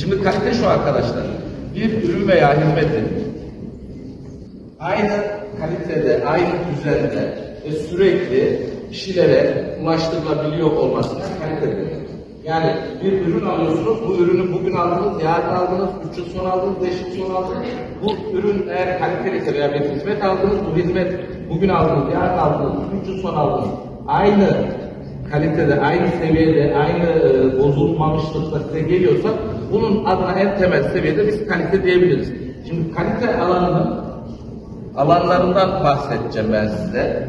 Şimdi kalite şu arkadaşlar. Bir ürün veya hizmetin aynı kalitede, aynı düzende ve sürekli kişilere ulaştırılabiliyor olmasına kalite. Yani bir ürün alıyorsunuz, bu ürünü bugün aldınız, yarın aldınız, üç yıl sonra aldınız, beş yıl sonra aldınız. Bu ürün eğer kaliteliyse veya bir hizmet aldınız, bu hizmet bugün aldınız, yarın aldınız, üç yıl sonra aldınız. Aynı kalitede, aynı seviyede, aynı e, bozulmamışlıkta size geliyorsa bunun adına en temel seviyede biz kalite diyebiliriz. Şimdi kalite alanının alanlarından bahsedeceğim ben size.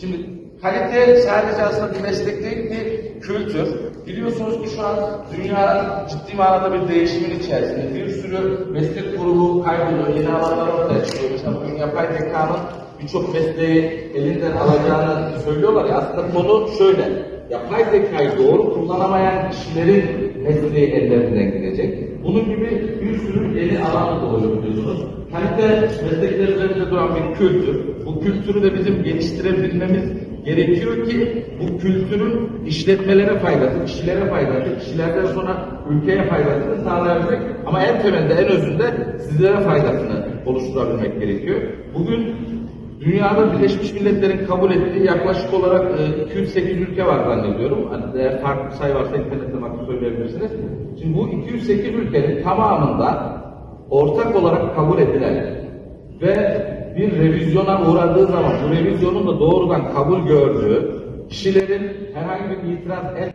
Şimdi kalite sadece aslında bir meslek değil bir kültür. Biliyorsunuz ki şu an dünya ciddi manada bir değişimin içerisinde. Bir sürü meslek grubu kayboluyor, yeni alanlar ortaya çıkıyor. Mesela bugün yapay zekanın birçok mesleği elinden alacağını söylüyorlar ya. Aslında konu şöyle. Yapay zekayı doğru kullanamayan kişilerin mesleği ellerinden gidecek. Bunun gibi bir sürü yeni alan doğuyor biliyorsunuz. Kalite meslekler üzerinde duran bir kültür. Bu kültürü de bizim geliştirebilmemiz gerekiyor ki bu kültürün işletmelere faydası, kişilere faydası, kişilerden sonra ülkeye faydasını sağlayabilmek ama en temelde, en özünde sizlere faydasını oluşturabilmek gerekiyor. Bugün Dünyada Birleşmiş Milletler'in kabul ettiği yaklaşık olarak e, 208 ülke var zannediyorum. Hani eğer farklı sayı varsa internetten bakıp söyleyebilirsiniz. Şimdi bu 208 ülkenin tamamında ortak olarak kabul edilen ve bir revizyona uğradığı zaman bu revizyonun da doğrudan kabul gördüğü kişilerin herhangi bir itiraz et